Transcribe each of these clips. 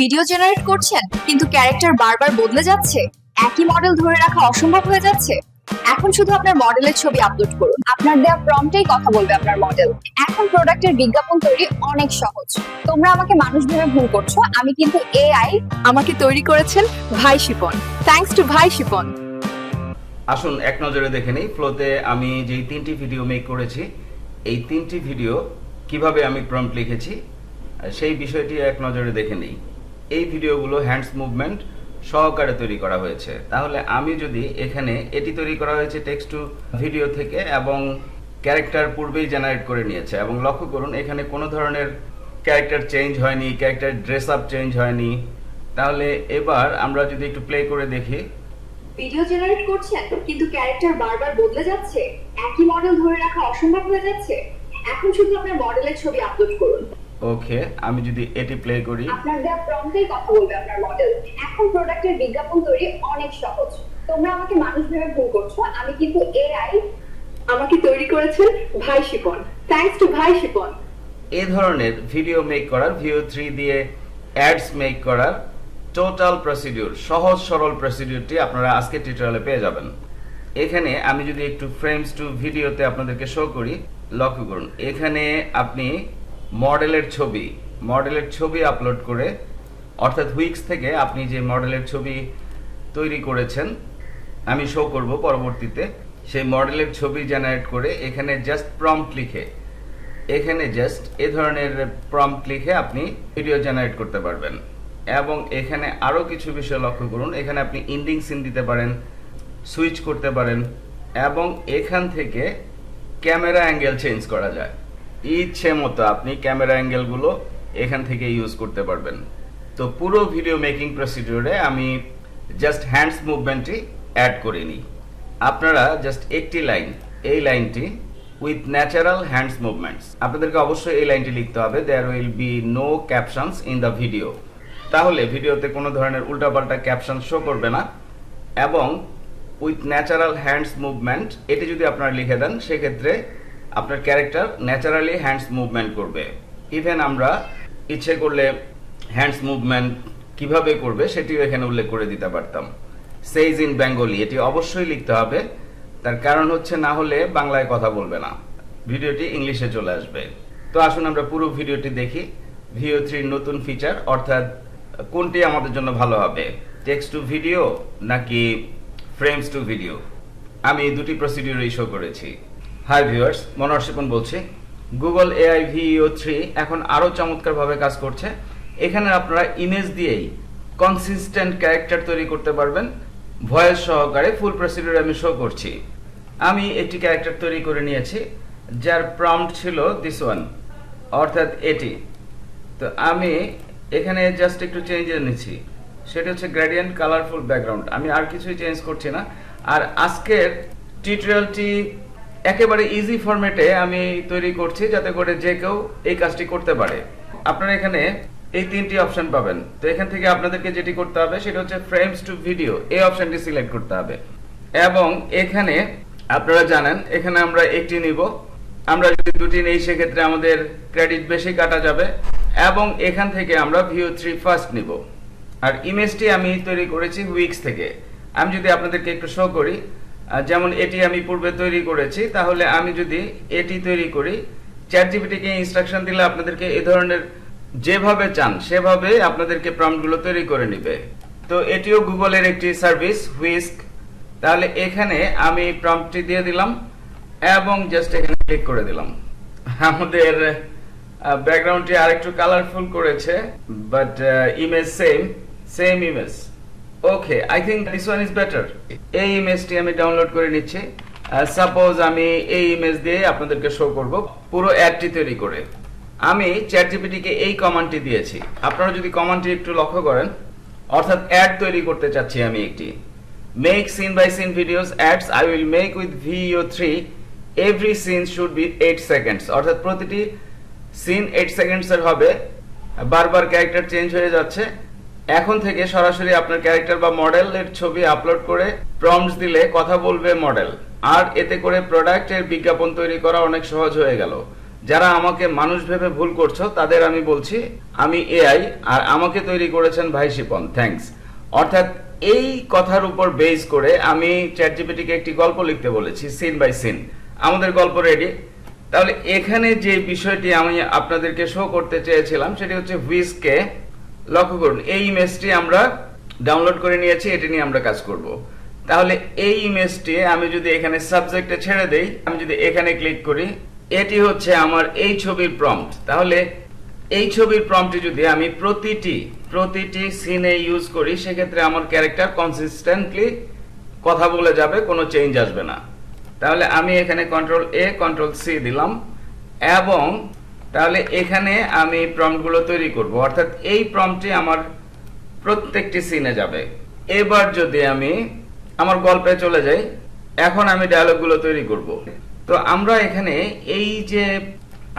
Video generate করছেন কিন্তু character বারবার বদলে যাচ্ছে। একই মডেল ধরে রাখা অসম্ভব হয়ে যাচ্ছে। এখন শুধু আপনার মডেলের ছবি আপলোড করুন। আপনার দেওয়া প্রম্পটেই কথা বলবে আপনার মডেল এখন প্রোডাক্টের বিজ্ঞাপন তৈরি অনেক সহজ। তোমরা আমাকে মানুষ ভেবে ভুল করছ, আমি কিন্তু এআই আমাকে তৈরি করেছেন ভাই শিপন। থ্যাঙ্কস টু ভাই শিপন। আসুন, এক নজরে দেখে নিই ফ্লোতে আমি যেই তিনটি ভিডিও মেক করেছি, এই তিনটি ভিডিও কীভাবে আমি প্রম্পট লিখেছি, সেই বিষয়টি এক নজরে দেখে নিই। এই ভিডিওগুলো হ্যান্ডস মুভমেন্ট সহকারে তৈরি করা হয়েছে। তাহলে আমি যদি এখানে এটি তৈরি করা হয়েছে টেক্সট টু ভিডিও থেকে এবং ক্যারেক্টার পূর্বেই জেনারেট করে নিয়েছে এবং লক্ষ্য করুন, এখানে কোনো ধরনের ক্যারেক্টার চেঞ্জ হয়নি ক্যারেক্টার ড্রেস আপ চেঞ্জ হয়নি। তাহলে এবার আমরা যদি একটু প্লে করে দেখি। ভিডিও জেনারেট করছেন কিন্তু ক্যারেক্টার বারবার বদলে যাচ্ছে? একই মডেল ধরে রাখা অসম্ভব হয়ে যাচ্ছে? এখন শুধু আপনার মডেলের ছবি আপলোড করুন। ওকে আমি যদি এটি প্লে করি। আপনার দেওয়া প্রম্পটেই কথা বলবে আপনার মডেল এখন প্রোডাক্টের বিজ্ঞাপন তৈরি অনেক সহজ। তোমরা আমাকে মানুষ ভেবে ভুল করছ আমি কিন্তু এআই আমাকে তৈরি করেছেন ভাই শিপন। থ্যাঙ্কস টু ভাই শিপন। এ ধরনের ভিডিও মেক করার ভিও থ্রি দিয়ে অ্যাডস মেক করার টোটাল প্রসিডিউর সহজ সরল প্রসিডিউরটি আপনারা আজকে টিউটোরিয়ালে পেয়ে যাবেন। এখানে আমি যদি একটু ফ্রেমস টু ভিডিওতে আপনাদেরকে শো করি লক্ষ্য করুন এখানে আপনি মডেলের ছবি মডেলের ছবি আপলোড করে, অর্থাৎ হুইক্স থেকে আপনি যে মডেলের ছবি তৈরি করেছেন, আমি শো করব পরবর্তীতে, সেই মডেলের ছবি জেনারেট করে এখানে জাস্ট প্রম্পট লিখে, এখানে জাস্ট এ ধরনের প্রম্পট লিখে আপনি ভিডিও জেনারেট করতে পারবেন। এবং এখানে আরও কিছু বিষয় লক্ষ্য করুন, এখানে আপনি ইন্ডিং সিন দিতে পারেন সুইচ করতে পারেন, এবং এখান থেকে ক্যামেরা অ্যাঙ্গেল চেঞ্জ করা যায়। ইচ্ছে মতো আপনি ক্যামেরা অ্যাঙ্গেলগুলো এখান থেকে ইউজ করতে পারবেন। তো পুরো ভিডিও মেকিং প্রসিডিউরে আমি জাস্ট হ্যান্ডস মুভমেন্টটি অ্যাড করে নিই। আপনারা জাস্ট একটি লাইন এই লাইনটি উইথ ন্যাচারাল হ্যান্ডস মুভমেন্টস আপনাদেরকে অবশ্যই এই লাইনটি লিখতে হবে there will be no captions in the video তাহলে ভিডিওতে কোনো ধরনের উল্টাপাল্টা ক্যাপশন শো করবে না। এবং উইথ ন্যাচারাল হ্যান্ডস মুভমেন্ট এটি যদি আপনারা লিখে দেন, সেক্ষেত্রে আপনার ক্যারেক্টার ন্যাচারালি হ্যান্ডস মুভমেন্ট করবে। ইভেন আমরা ইচ্ছে করলে হ্যান্ডস মুভমেন্ট কীভাবে করবে সেটিও এখানে উল্লেখ করে দিতে পারতাম। সেইজ ইন বেঙ্গলি এটি অবশ্যই লিখতে হবে। তার কারণ হচ্ছে না হলে বাংলায় কথা বলবে না। ভিডিওটি ইংলিশে চলে আসবে। তো আসুন আমরা পুরো ভিডিওটি দেখি। ভিও থ্রির নতুন ফিচার অর্থাৎ কোনটি আমাদের জন্য ভালো হবে? টেক্সট টু ভিডিও নাকি ফ্রেমস টু ভিডিও আমি দুটি প্রসিডিউরই শো করেছি। হাই ভিউয়ার্স মনোহর বলছি। গুগল এআই ভিও থ্রি এখন আরও চমৎকারভাবে কাজ করছে। এখানে আপনারা ইমেজ দিয়েই কনসিস্টেন্ট ক্যারেক্টার তৈরি করতে পারবেন। ভয়েস সহকারে ফুল প্রসিডিউর আমি শো করছি। আমি একটি ক্যারেক্টার তৈরি করে নিয়েছি, যার প্রম্পট ছিল দিস ওয়ান অর্থাৎ এটি। তো আমি এখানে জাস্ট একটু চেঞ্জ এনেছি সেটা হচ্ছে গ্রেডিয়েন্ট কালারফুল ব্যাকগ্রাউন্ড আমি আর কিছুই চেঞ্জ করছি না। আর আজকের টিউটোরিয়ালটি একেবারে ইজি ফরম্যাটে আমি তৈরি করছি যাতে করে যে কেউ এই কাজটি করতে পারে। আপনারা এখানে এই তিনটি অপশন পাবেন। তো এখান থেকে আপনাদেরকে যেটি করতে হবে, সেটা হচ্ছে ফ্রেমস টু ভিডিও এই অপশনটি সিলেক্ট করতে হবে। এবং এখানে আপনারা জানেন, এখানে আমরা একটি নিব। আমরা যদি দুটি নেই, সেক্ষেত্রে আমাদের ক্রেডিট বেশি কাটা যাবে। এবং এখান থেকে আমরা ভিউ থ্রি ফার্স্ট নিব। আর ইমেজটি আমি তৈরি করেছি উইক্স থেকে। আমি যদি আপনাদেরকে একটু শো করি যেমন এটি আমি পূর্বে তৈরি করেছি, তাহলে আমি যদি এটি তৈরি করি চ্যাট জিপিটিকে ইনস্ট্রাকশন দিলে আপনাদেরকে এই ধরনের যেভাবে চান, সেভাবে আপনাদেরকে প্রম্পটগুলো তৈরি করে নেবে। তো এটিও গুগলের একটি সার্ভিস হুইস্ক তাহলে এখানে আমি প্রম্পটটি দিয়ে দিলাম এবং জাস্ট এখানে ক্লিক করে দিলাম। আমাদের ব্যাকগ্রাউন্ডটি আরেকটু কালারফুল করেছে but image same same image okay I think this one is better এই ইমেজটি আমি ডাউনলোড করে নিচ্ছি। সাপোজ আমি এই ইমেজ দিয়ে আপনাদেরকে শো করব পুরো অ্যাডটি তৈরি করে। আমি চ্যাট জিপিটিকে এই কমান্ডটি দিয়েছি। আপনারা যদি কমান্ডটি একটু লক্ষ্য করেন, অর্থাৎ অ্যাড তৈরি করতে চাচ্ছি আমি একটি। Make scene by scene videos ads I will make with Veo three every scene should be eight seconds অর্থাৎ প্রতিটি সিন এইট সেকেন্ডসের হবে। বারবার ক্যারেক্টার চেঞ্জ হয়ে যাচ্ছে। এখন থেকে সরাসরি আপনার ক্যারেক্টার বা মডেলের ছবি আপলোড করে প্রম্পটস দিলে কথা বলবে মডেল আর এতে করে প্রোডাক্টের বিজ্ঞাপন তৈরি করা অনেক সহজ হয়ে গেল। যারা আমাকে মানুষ ভেবে ভুল করছ, তাদের আমি বলছি, আমি এআই আর আমাকে তৈরি করেছেন ভাই শিপন থ্যাঙ্কস অর্থাৎ এই কথার উপর বেস করে আমি চ্যাট জিপিটিকে একটি গল্প লিখতে বলেছি সিন বাই সিন আমাদের গল্প রেডি তাহলে এখানে যে বিষয়টি আমি আপনাদেরকে শো করতে চেয়েছিলাম, সেটি হচ্ছে হুইসকে লক্ষ্য করুন, এই ইমেজটি আমরা ডাউনলোড করে নিয়েছি, এটি নিয়ে আমরা কাজ করব। তাহলে এই ইমেজটি আমি যদি এখানে সাবজেক্টে ছেড়ে দেই, আমি যদি এখানে ক্লিক করি, এটি হচ্ছে আমার এই ছবির প্রম্পট তাহলে এই ছবির প্রম্পটে যদি আমি প্রতিটি প্রতিটি সিনে ইউজ করি, সেক্ষেত্রে আমার ক্যারেক্টার কনসিস্টেন্টলি কথা বলে যাবে, কোনো চেঞ্জ আসবে না। তাহলে আমি এখানে কন্ট্রোল এ কন্ট্রোল সি দিলাম, এবং তাহলে এখানে আমি প্রম্পটগুলো তৈরি করব। অর্থাৎ এই প্রম্পটটি আমার প্রত্যেকটি সিনে যাবে। এবার যদি আমি আমার গল্পে চলে যাই, এখন আমি ডায়লগগুলো তৈরি করব। তো আমরা এখানে এই যে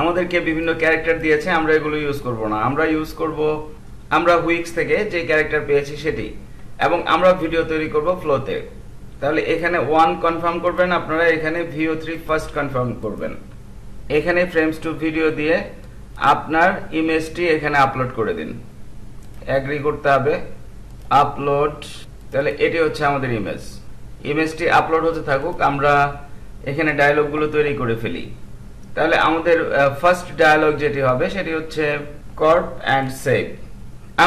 আমাদেরকে বিভিন্ন ক্যারেক্টার দিয়েছে, আমরা এগুলো ইউজ করব না। আমরা ইউজ করব, আমরা হুইক্স থেকে যে ক্যারেক্টার পেয়েছি সেটি। এবং আমরা ভিডিও তৈরি করব ফ্লোতে তাহলে এখানে ওয়ান কনফার্ম করবেন, আপনারা এখানে ভিও থ্রি ফার্স্ট কনফার্ম করবেন। এখানে ফ্রেমস টু ভিডিও দিয়ে আপনার ইমেজটি এখানে আপলোড করে দিন। অ্যাগ্রি করতে হবে আপলোড তাহলে এটি হচ্ছে আমাদের ইমেজ ইমেজটি আপলোড হতে থাকুক, আমরা এখানে ডায়লগগুলো তৈরি করে ফেলি। তাহলে আমাদের ফার্স্ট ডায়লগ যেটি হবে, সেটি হচ্ছে কর্প অ্যান্ড সেভ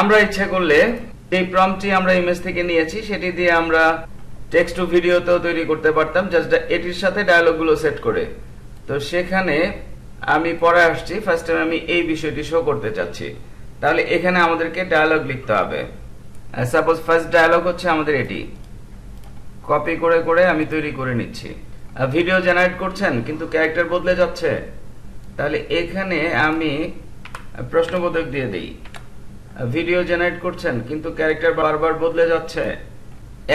আমরা ইচ্ছা করলে এই প্রম্পটটি আমরা ইমেজ থেকে নিয়েছি, সেটি দিয়ে আমরা টেক্সট টু ভিডিওতেও তৈরি করতে পারতাম জাস্ট এটির সাথে ডায়লগগুলো সেট করে। তো সেখানে আমি পরে আসছি। ফার্স্ট টাইম আমি এই বিষয়টি শো করতে চাচ্ছি। তাহলে এখানে আমাদেরকে ডায়লগ লিখতে হবে। সাপোজ ফার্স্ট ডায়লগ হচ্ছে আমাদের এটি। কপি করে করে আমি তৈরি করে নিচ্ছি। ভিডিও জেনারেট করছেন, কিন্তু ক্যারেক্টার বদলে যাচ্ছে। তাহলে এখানে আমি প্রশ্নবোধক দিয়ে দিই। ভিডিও জেনারেট করছেন, কিন্তু ক্যারেক্টার বারবার বদলে যাচ্ছে।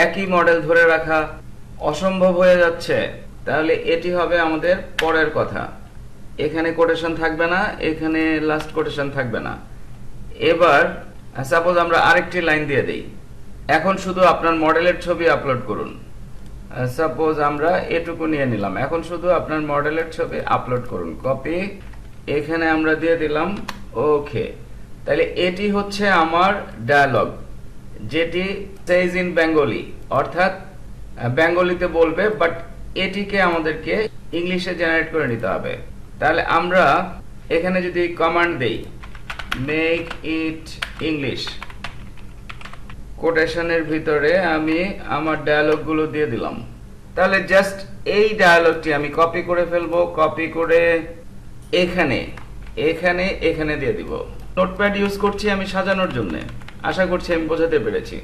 একই মডেল ধরে রাখা অসম্ভব হয়ে যাচ্ছে। তাহলে এটি হবে আমাদের পরের কথা। এখানে কোটেশন থাকবে না, এখানে লাস্ট কোটেশন থাকবে না। এবার সাপোজ আমরা আরেকটি লাইন দিয়ে দিই। এখন শুধু আপনার মডেলের ছবি আপলোড করুন। সাপোজ আমরা এটুকু নিয়ে নিলাম। এখন শুধু আপনার মডেলের ছবি আপলোড করুন। কপি এখানে আমরা দিয়ে দিলাম ওকে তাহলে এটি হচ্ছে আমার ডায়ালগ যেটি সেইজ ইন বেঙ্গলি অর্থাৎ বেঙ্গলিতে বলবে বাট এটিকে আমাদেরকে ইংলিশে জেনারেট করে নিতে হবে। তাহলে আমরা এখানে যদি কমান্ড দেই মেক ইট ইংলিশ কোটেশনের ভিতরে আমি আমার ডায়ালগগুলো দিয়ে দিলাম। তাহলে জাস্ট এই ডায়ালগটি আমি কপি করে ফেলব কপি করে এখানে এখানে এখানে দিয়ে দিব। নোটপ্যাড ইউজ করছি আমি সাজানোর জন্য। আশা করছি আমি বোঝাতে পেরেছি।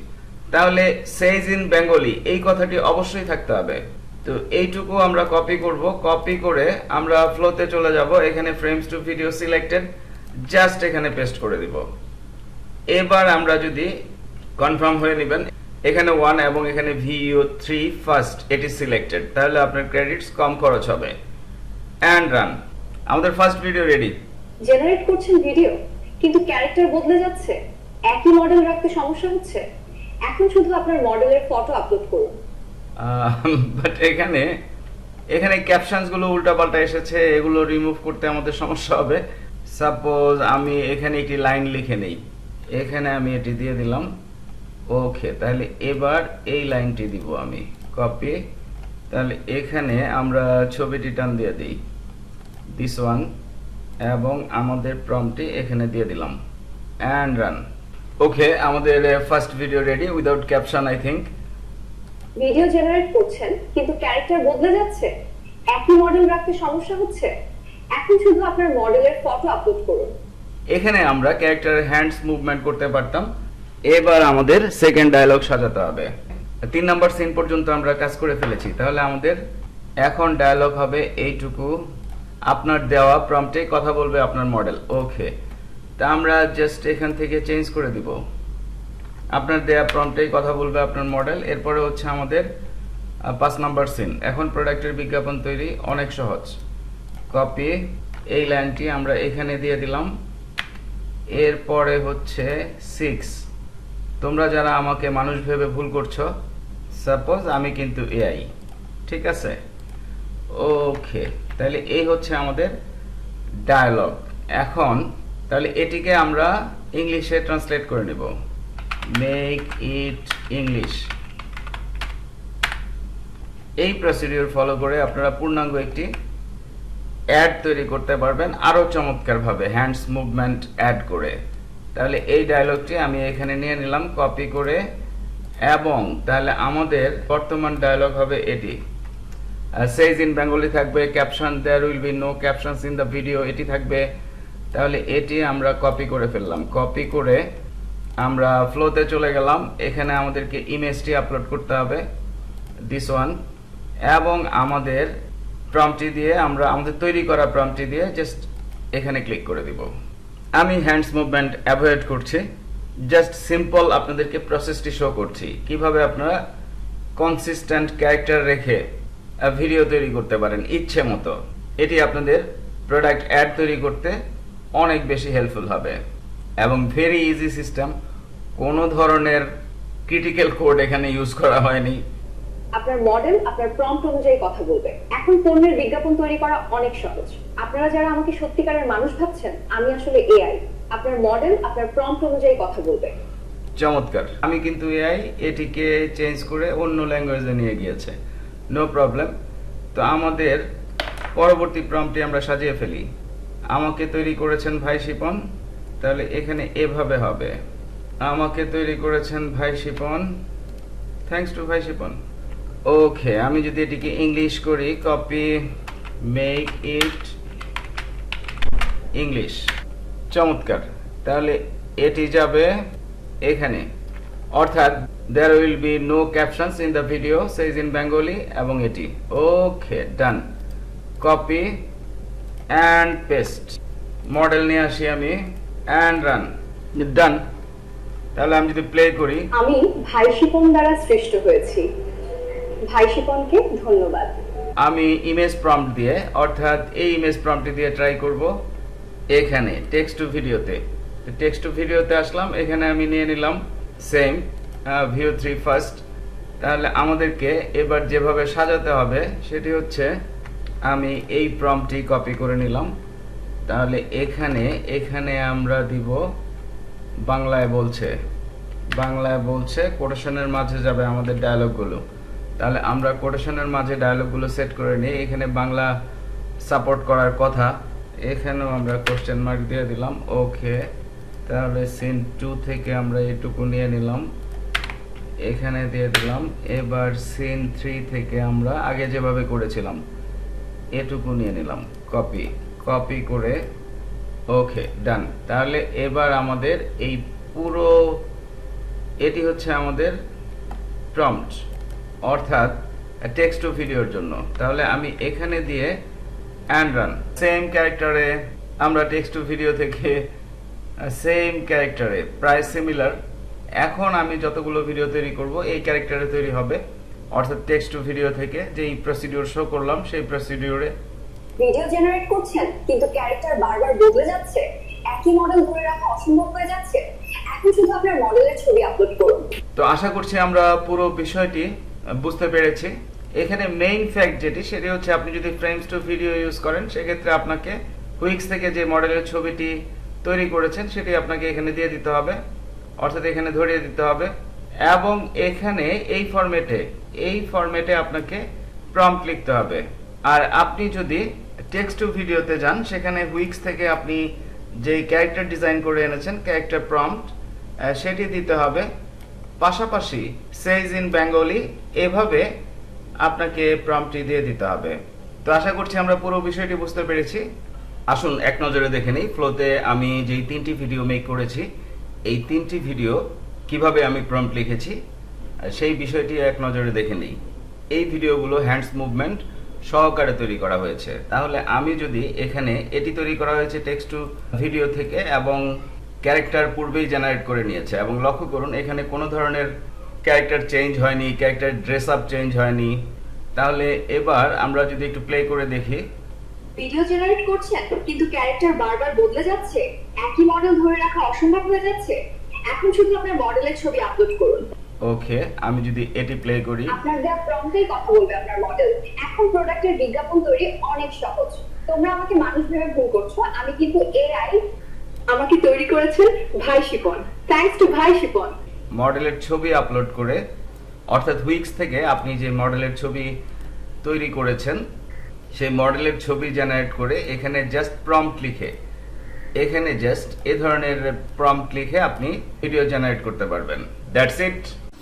তাহলে সেইজ ইন বেঙ্গলি এই কথাটি অবশ্যই থাকতে হবে। তো এইটুকু আমরা কপি করব। কপি করে আমরা ফ্লোতে চলে যাব। এখানে frames to video selected just এখানে পেস্ট করে দিব। এবার আমরা যদি কনফার্ম হয়ে নেবেন, এখানে ওয়ান এবং এখানে ভিও থ্রি ফার্স্ট এটি সিলেক্টেড তাহলে আপনার ক্রেডিটস কম খরচ হবে। অ্যান্ড রান আমাদের ফার্স্ট ভিডিও রেডি জেনারেট করছেন ভিডিও কিন্তু ক্যারেক্টার বদলে যাচ্ছে। একই মডেল রাখতে সমস্যা হচ্ছে। এখন শুধু আপনার মডেলের ফটো আপলোড করুন। বাট এখানে এখানে ক্যাপশনসগুলো উল্টাপাল্টা এসেছে, এগুলো রিমুভ করতে আমাদের সমস্যা হবে। সাপোজ আমি এখানে একটি লাইন লিখে নেই। এখানে আমি এটি দিয়ে দিলাম। ওকে তাহলে এবার এই লাইনটি দিব আমি। কপি তাহলে এখানে আমরা ছবিটি টান দিয়ে দিই। দিস ওয়ান এবং আমাদের প্রমটি এখানে দিয়ে দিলাম। অ্যান্ড রান ওকে আমাদের first video ready without caption I think video generate করছেন, কিন্তু ক্যারেক্টার বদলে যাচ্ছে? একই মডেল রাখতে সমস্যা হচ্ছে? এখন শুধু আপনার মডেলের ফটো আপলোড করুন। এখানে আমরা ক্যারেক্টারের হ্যান্ডস মুভমেন্ট করতে পারতাম। এবার আমাদের সেকেন্ড ডায়লগ সাজাতে হবে। তিন নাম্বার সিন পর্যন্ত আমরা কাজ করে ফেলেছি। তাহলে আমাদের এখন ডায়লগ হবে এইটুকু। আপনার দেওয়া প্রম্পটে কথা বলবে আপনার মডেল ওকে তা আমরা জাস্ট এখান থেকে চেঞ্জ করে দিব। আপনার দেয়া প্রম্পটেই কথা বলবে আপনার মডেল এরপরে হচ্ছে আমাদের পাঁচ নাম্বার সিন এখন প্রোডাক্টের বিজ্ঞাপন তৈরি অনেক সহজ। কপি এই লাইনটি আমরা এখানে দিয়ে দিলাম। এরপরে হচ্ছে সিক্স তোমরা যারা আমাকে মানুষ ভেবে ভুল করছ সাপোজ আমি কিন্তু এআই ঠিক আছে? ওকে তাহলে এই হচ্ছে আমাদের ডায়ালগ এখন, তাহলে এটিকে আমরা ইংলিশে ট্রান্সলেট করে নেব। মেক ইট ইংলিশ এই প্রসিডিউর ফলো করে আপনারা পূর্ণাঙ্গ একটি অ্যাড তৈরি করতে পারবেন আরও চমৎকারভাবে হ্যান্ডস মুভমেন্ট অ্যাড করে। তাহলে এই ডায়লগটি আমি এখানে নিয়ে নিলাম কপি করে, এবং তাহলে আমাদের বর্তমান ডায়লগ হবে এটি। সেইজ ইন বেঙ্গলি থাকবে caption there will be no captions in the video এটি থাকবে। তাহলে এটি আমরা কপি করে ফেললাম। কপি করে আমরা ফ্লোতে চলে গেলাম। এখানে আমাদেরকে ইমেজটি আপলোড করতে হবে দিস ওয়ান এবং আমাদের প্রম্পটি দিয়ে আমরা, আমাদের তৈরি করা প্রম্পটি দিয়ে জাস্ট এখানে ক্লিক করে দিব। আমি হ্যান্ডস মুভমেন্ট অ্যাভয়েড করছি জাস্ট সিম্পল আপনাদেরকে প্রসেসটি শো করছি। কীভাবে আপনারা কনসিস্টেন্ট ক্যারেক্টার রেখে ভিডিও তৈরি করতে পারেন, ইচ্ছে মতো। এটি আপনাদের প্রোডাক্ট অ্যাড তৈরি করতে অনেক বেশি হেল্পফুল হবে। এবং ভেরি ইজি সিস্টেম কোনো ধরনের ক্রিটিক্যাল কোড এখানে ইউজ করা হয়নি। আপনার মডেল আপনার প্রম্পট অনুযায়ী কথা বলবে। এখন পণ্যের বিজ্ঞাপন তৈরি করা অনেক সহজ। আপনারা যারা আমাকে সত্যিকারের মানুষ ভাবছেন আমি আসলে এআই আপনার মডেল আপনার প্রম্পট অনুযায়ী কথা বলবে। চমৎকার। আমি কিন্তু এআই এটিকে চেঞ্জ করে অন্য ল্যাঙ্গুয়েজে নিয়ে গিয়েছে। নো প্রবলেম তো আমাদের পরবর্তী প্রম্পটি আমরা সাজিয়ে ফেলি। আমাকে তৈরি করেছেন ভাই শিপন। তাহলে এখানে এভাবে হবে। আমাকে তৈরি করেছেন ভাই শিপন। থ্যাঙ্কস টু ভাই শিপন। ওকে আমি যদি এটিকে ইংলিশ করি কপি মেক ইট ইংলিশ চমৎকার। তাহলে এটি যাবে এখানে। অর্থাৎ there will be no captions in the video says in Bengali এবং এটি। Okay done copy and paste model নিয়ে আসি আমি। অ্যান্ড রান ডান তাহলে আমি যদি প্লে করি। আমি ভাই শিপন দ্বারা সৃষ্ট হয়েছি। ভাই শিপনকে ধন্যবাদ। আমি ইমেজ প্রম্পট দিয়ে অর্থাৎ এই ইমেজ প্রম্পটটি দিয়ে ট্রাই করব এখানে টেক্সট টু ভিডিওতে টেক্সট টু ভিডিওতে আসলাম এখানে আমি নিয়ে নিলাম সেম ভিউ থ্রি ফার্স্ট তাহলে আমাদেরকে এবার যেভাবে সাজাতে হবে সেটি হচ্ছে আমি এই প্রম্পটটি কপি করে নিলাম। তাহলে এখানে এখানে আমরা দিব বাংলায় বলছে। বাংলায় বলছে কোটেশনের মাঝে যাবে আমাদের ডায়লগগুলো তাহলে আমরা কোটেশনের মাঝে ডায়লগগুলো সেট করে নিই। এখানে বাংলা সাপোর্ট করার কথা। এখানেও আমরা কোশ্চেন মার্ক দিয়ে দিলাম। ওকে তাহলে সিন টু থেকে আমরা এটুকু নিয়ে নিলাম। এখানে দিয়ে দিলাম। এবার সিন থ্রি থেকে আমরা আগে যেভাবে করেছিলাম, এটুকু নিয়ে নিলাম। কপি কপি করে ওকে ডান তাহলে এবার আমাদের এই পুরো, এটি হচ্ছে আমাদের প্রম্পট অর্থাৎ টেক্সট টু ভিডিওর জন্য। তাহলে আমি এখানে দিয়ে অ্যান্ড রান সেম ক্যারেক্টারে আমরা টেক্সট টু ভিডিও থেকে সেম ক্যারেক্টারে প্রায় সিমিলার এখন আমি যতগুলো ভিডিও তৈরি করব, এই ক্যারেক্টারে তৈরি হবে। অর্থাৎ টেক্সট টু ভিডিও থেকে যেই প্রসিডিওর শো করলাম, সেই প্রসিডিউরে ভিডিও জেনারেট করছেন, কিন্তু ক্যারেক্টার বারবার বদলে যাচ্ছে, একই মডেল ধরে রাখা অসম্ভব হয়ে যাচ্ছে, এখন শুধু আপনার মডেলের ছবি আপলোড করুন। তো আশা করছি আমরা পুরো বিষয়টি বুঝতে পেরেছি। এখানে মেইন ফ্যাক্ট যেটি, সেটি হচ্ছে আপনি যদি ফ্রেমস টু ভিডিও ইউজ করেন, সেক্ষেত্রে আপনাকে হুইক্স থেকে যে মডেলের ছবিটি তৈরি করেছেন, সেটি আপনাকে এখানে দিয়ে দিতে হবে। অর্থাৎ এখানে ধরিয়ে দিতে হবে। এবং এখানে এই ফরম্যাটে এই ফরম্যাটে আপনাকে প্রম্পট লিখতে হবে। আর আপনি যদি টেক্সট টু ভিডিওতে যান, সেখানে হুইক্স থেকে আপনি যেই ক্যারেক্টার ডিজাইন করে এনেছেন ক্যারেক্টার প্রম্পট সেটি দিতে হবে। পাশাপাশি সেইজ ইন বেঙ্গলি এভাবে আপনাকে প্রম্পটি দিয়ে দিতে হবে। তো আশা করছি আমরা পুরো বিষয়টি বুঝতে পেরেছি। আসুন, এক নজরে দেখে নিই ফ্লোতে আমি যেই তিনটি ভিডিও মেক করেছি, এই তিনটি ভিডিও কীভাবে আমি প্রম্পট লিখেছি সেই বিষয়টি এক নজরে দেখে নিই। এই ভিডিওগুলো হ্যান্ডস মুভমেন্ট সহকারে তৈরি করা হয়েছে। তাহলে আমি যদি এখানে এটি তৈরি করা হয়েছে টেক্সট টু ভিডিও থেকে এবং ক্যারেক্টার পূর্বেই জেনারেট করে নিয়েছে এবং লক্ষ্য করুন, এখানে কোনো ধরনের ক্যারেক্টার চেঞ্জ হয়নি ক্যারেক্টার ড্রেস আপ চেঞ্জ হয়নি। তাহলে এবার আমরা যদি একটু প্লে করে দেখি। ভিডিও জেনারেট করছেন কিন্তু ক্যারেক্টার বারবার বদলে যাচ্ছে? একই মডেল ধরে রাখা অসম্ভব হয়ে যাচ্ছে? এখন শুধু আপনার মডেলের ছবি আপলোড করুন। ওকে আমি যদি এটি প্লে করি। আপনার দেওয়া প্রম্পটেই কথা বলবে আপনার মডেল এখন প্রোডাক্টের বিজ্ঞাপন তৈরি অনেক সহজ। তোমরা আমাকে মানুষ ভেবে ভুল করছ আমি কিন্তু এআই আমাকে তৈরি করেছেন ভাই শিপন। থ্যাঙ্কস টু ভাই শিপন। মডেলের ছবি আপলোড করে অর্থাৎ উইক্স থেকে আপনি যে মডেলের ছবি তৈরি করেছেন সেই মডেলের ছবি জেনারেট করে এখানে জাস্ট প্রম্পট লিখে এখানে জাস্ট এ ধরনের প্রম্পট লিখে আপনি ভিডিও জেনারেট করতে পারবেন। That's it